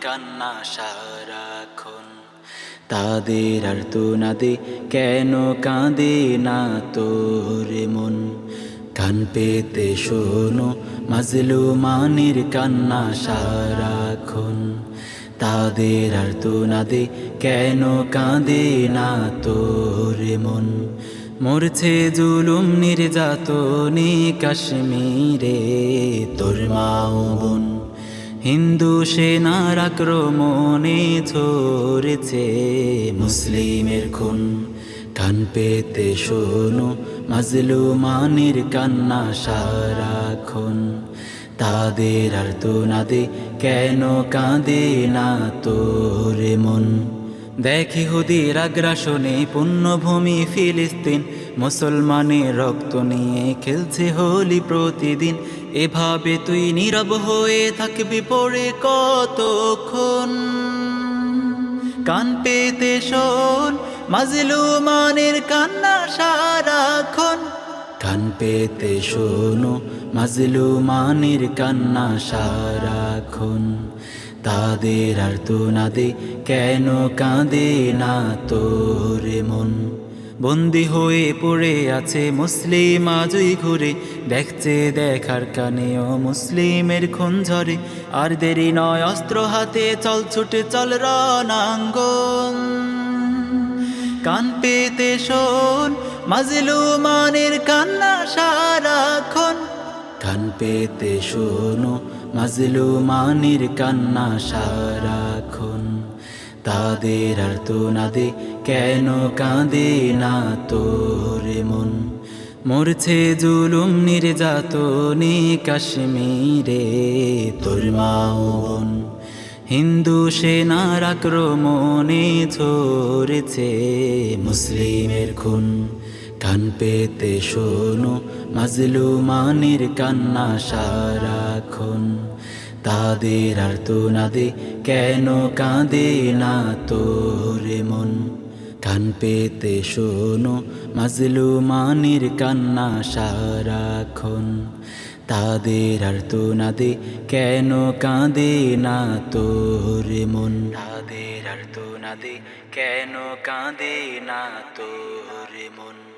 কান্না সারাক্ষণ। তাদের আর তো নাদে কেন কাঁদে না তোর মন? কান পেতে শোনো মাজলু মানের কান্না সারাক্ষণ। তাদের আর তো নাদে কেন কাঁদে না তোর মন? মরছে জুলুম নির্যাতনে কাশ্মীরে তোর মাও বোন। হিন্দু সেনার আক্রমণে ঝরেছে মুসলিমের খুন। কান পেতে শোনো মাজলু মানের কান্না খুন তাদের আর তো না দে কেন কাঁদে না তোর মন? দেখি হুদির আগ্রাসনে পুণ্যভূমি ফিলিস্তিন। মুসলমানের রক্ত নিয়ে খেলছে হোলি প্রতিদিন। এভাবে তুই নীরব হয়ে থাকবি পড়ে কতক্ষণ? কান পেতে শোন মাজলু মানের কান্না সারাক্ষণ। কান পেতে শোনো মাজলু মানের কান্না সারাক্ষণ। তাদের আর তো নাদে, কেন কাঁদে না তোর মন? বন্দি হয়ে পড়ে আছে মুসলিম আজই ঘুরে, দেখছে দেখার কানেও মুসলিমের খুন ঝরে। আর দেরি নয় অস্ত্র হাতে চল ছুটে চল রণাঙ্গন। কান পেতে শোন মাজলু মানের কান্না সারাক্ষণ। কান পেতে শোনো মাজলু মানের কান্না সারাক্ষণ। তাদের আর তো না দে কেন কাঁদে না তোর মন? মরছে জুলুম নির্যাতনে কাশ্মীরে তোর মাওন হিন্দু সেনার আক্রমণে ঝরেছে মুসলিমের খুন। কান পেতে শোনো মাজলু মানের কান্না সারাক্ষণ। তাদের আর তো নাদে, কেন কাঁদে না তোর মন? কান পেতে শোনো মাজলু মানের কান্না সারাক্ষণ। তাদের আর তো নাদে, কেন কাঁদে না তোর মন? তাদের আর তো নাদে, কেন কাঁদে না তোর মন?